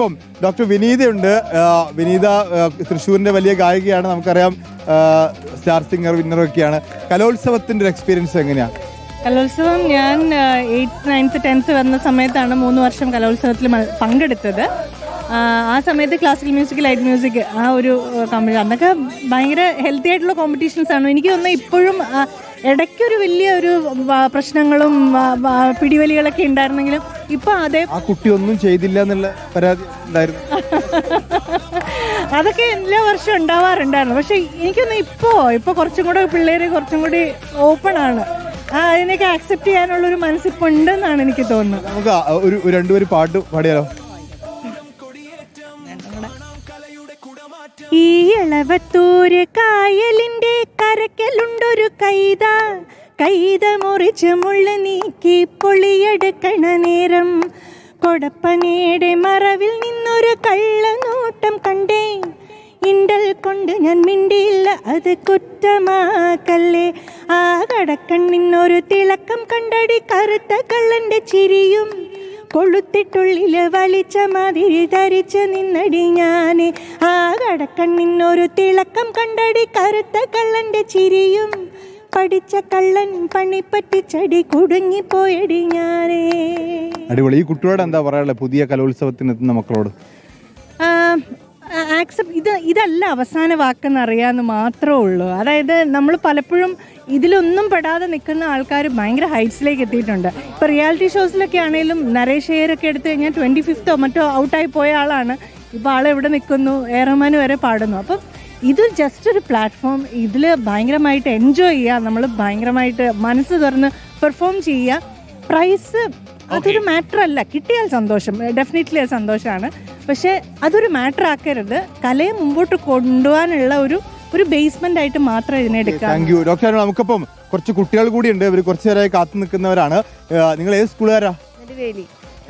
ഇപ്പം ഡോക്ടർ വിനീതയുണ്ട്. വിനീത തൃശ്ശൂരിന്റെ വലിയ ഗായികയാണ്. നമുക്കറിയാം സ്റ്റാർ സിംഗർ വിന്നറൊക്കെയാണ് കലോത്സവത്തിന്റെ ഒരു എക്സ്പീരിയൻസ് എങ്ങനെയാണ് കലോത്സവം ഞാൻ എയ്ത്ത് നയൻത്ത് ടെൻത്ത് വന്ന സമയത്താണ് മൂന്ന് വർഷം കലോത്സവത്തിൽ പങ്കെടുത്തത്. ആ, സമയത്ത് ക്ലാസിക്കൽ മ്യൂസിക് ലൈറ്റ് മ്യൂസിക് ആ ഒരു കോമ്പറ്റീഷൻ അന്നൊക്കെ ഭയങ്കര ഹെൽത്തി ആയിട്ടുള്ള കോമ്പറ്റീഷൻസ് ആണ്? എനിക്ക് തോന്നുന്നത് ഇപ്പോഴും ഇടയ്ക്കൊരു വലിയ ഒരു പ്രശ്നങ്ങളും പിടിവലികളൊക്കെ ഉണ്ടായിരുന്നെങ്കിലും ഇപ്പൊ അതേ ആ കുട്ടി ഒന്നും ചെയ്തില്ല എന്നുള്ള പരാതി ഉണ്ടായിരുന്നു. അതൊക്കെ എല്ലാ വർഷവും ഉണ്ടാവാറുണ്ടായിരുന്നു. പക്ഷെ എനിക്കൊന്ന് ഇപ്പോ ഇപ്പൊ കുറച്ചും കൂടെ പിള്ളേര് കുറച്ചും കൂടി ഓപ്പൺ ആണ്. ആ അതിനൊക്കെ ആക്സെപ്റ്റ് ചെയ്യാനുള്ള ഒരു മനസ്സിപ്പോ ഉണ്ടെന്നാണ് എനിക്ക് തോന്നുന്നത്. നമുക്ക് ആ ഒരു ഒരു രണ്ടുപേര് പാട്ട് പാടിയാലോ? ഈ ഇളവത്തൂര് കായലിന്റെ കരക്കലുണ്ടൊരു കൈത. കൈത മുറിച്ച് മുള്ള നീക്കി പൊളിയെടുക്കണ നേരം. കൊടപ്പനയുടെ മറവിൽ നിന്നൊരു കള്ളനോട്ടം കണ്ടേ. ഇണ്ടൽ കൊണ്ട് ഞാൻ മിണ്ടിയില്ല അത് കുറ്റമാക്കല്ലേ. ആ കടക്കണ്ണിന്നൊരു തിളക്കം കണ്ടടി കറുത്ത കള്ളന്റെ ചിരിയും. കൊളുത്തിട്ടുള്ളിൽ വലിച്ച മാതിരി ധരിച്ച് നിന്നടി ഞാൻ. ആ കടക്കണ്ണിന്നൊരു തിളക്കം കണ്ടടി കറുത്ത കള്ളന്റെ ചിരിയും. പഠിച്ച കള്ളൻ പണിപ്പറ്റിച്ചടി കുടുങ്ങിപ്പോയടി ഞാനേ. അടിപൊളി. ഈ കുട്ടിയോട് എന്താ പറയാനുള്ളത് പുതിയ കലോത്സവത്തിന് എത്തുന്ന മക്കളോട്. ആക്സെപ്റ്റ് ഇത് ഇതല്ല അവസാന വാക്കെന്ന് അറിയാമെന്ന് മാത്രമേ ഉള്ളൂ. അതായത് നമ്മൾ പലപ്പോഴും ഇതിലൊന്നും പെടാതെ നിൽക്കുന്ന ആൾക്കാർ ഭയങ്കര ഹൈറ്റ്സിലേക്ക് എത്തിയിട്ടുണ്ട്. ഇപ്പോൾ റിയാലിറ്റി ഷോസിലൊക്കെ ആണെങ്കിലും നരേഷ് അയ്യരൊക്കെ എടുത്തു കഴിഞ്ഞാൽ ട്വന്റി ഫിഫ്ത്തോ മറ്റോ ഔട്ടായി പോയ ആളാണ്. ഇപ്പോൾ ആളെവിടെ നിൽക്കുന്നു? ഏറമാൻ വരെ പാടുന്നു. അപ്പം ഇത് ജസ്റ്റ് ഒരു പ്ലാറ്റ്ഫോം ഇതിൽ ഭയങ്കരമായിട്ട് എൻജോയ് ചെയ്യുക. നമ്മൾ ഭയങ്കരമായിട്ട് മനസ്സ് തുറന്ന് പെർഫോം ചെയ്യുക. പ്രൈസ് അതൊരു മാറ്റർ അല്ല. കിട്ടിയാൽ സന്തോഷം. ഡെഫിനറ്റ്ലി അത് സന്തോഷമാണ്. പക്ഷേ അതൊരു മാറ്റർ ആക്കരുത്. കലയെ മുമ്പോട്ട് കൊണ്ടുപോകാനുള്ള ഒരു ഒരു ബേസ്മെന്റ് ആയിട്ട് മാത്രം ഇതിനെ എടുക്കാം താങ്ക് യു ഡോക്ടർ നമുക്കിപ്പം കുറച്ച് കുട്ടികൾ കൂടിയുണ്ട് ഇവർ കുറച്ചു നേരമായി കാത്തു നിൽക്കുന്നവരാണ്. നിങ്ങൾ ഏത് സ്കൂളുകാരാ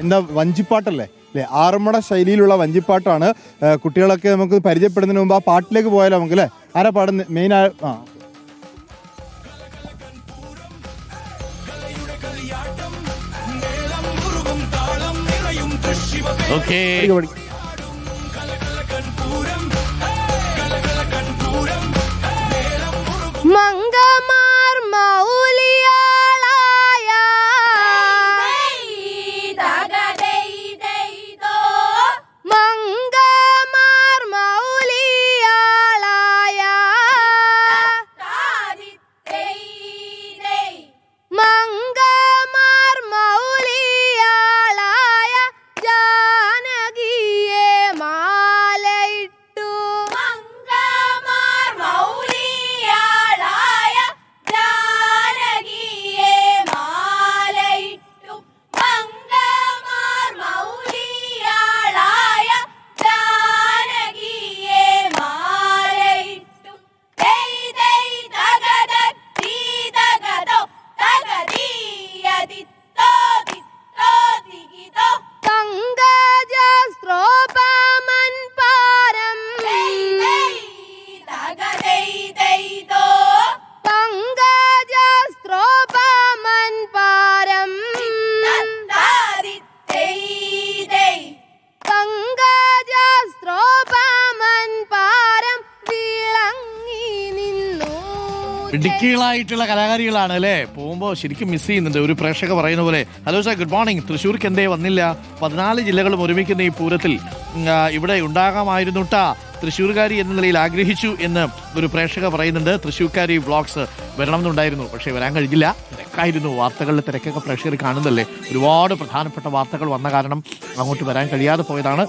എന്താ വഞ്ചിപ്പാട്ടല്ലേ? അല്ലേ? ആറന്മുള ശൈലിയിലുള്ള വഞ്ചിപ്പാട്ടാണ് കുട്ടികളൊക്കെ നമുക്ക് പരിചയപ്പെടുന്നതിന് മുമ്പ് ആ പാട്ടിലേക്ക് പോയാലോ നമുക്ക് അല്ലേ? ആരാ പാടുന്ന? മെയിൻ ആ. ആ. ഓക്കേ ഇടുക്കികളായിട്ടുള്ള കലാകാരികളാണ് അല്ലേ? പോകുമ്പോൾ ശരിക്കും മിസ് ചെയ്യുന്നുണ്ട്. ഒരു പ്രേക്ഷക പറയുന്ന പോലെ ഹലോ സാർ ഗുഡ് മോർണിംഗ് തൃശ്ശൂർക്ക് എന്തേ വന്നില്ല. പതിനാല് ജില്ലകളും ഒരുമിക്കുന്ന ഈ പൂരത്തിൽ ഇവിടെ ഉണ്ടാകാമായിരുന്നു തൃശ്ശൂർകാരി എന്ന നിലയിൽ ആഗ്രഹിച്ചു എന്ന് ഒരു പ്രേക്ഷക പറയുന്നുണ്ട്. തൃശ്ശൂർക്കാരി വ്ളോഗ്സ് വരണമെന്നുണ്ടായിരുന്നു പക്ഷേ വരാൻ കഴിഞ്ഞില്ല. തിരക്കായിരുന്നു. വാർത്തകളിലെ തിരക്കൊക്കെ പ്രേക്ഷകർ കാണുന്നതല്ലേ? ഒരുപാട് പ്രധാനപ്പെട്ട വാർത്തകൾ വന്ന കാരണം അങ്ങോട്ട് വരാൻ കഴിയാതെ പോയതാണ്.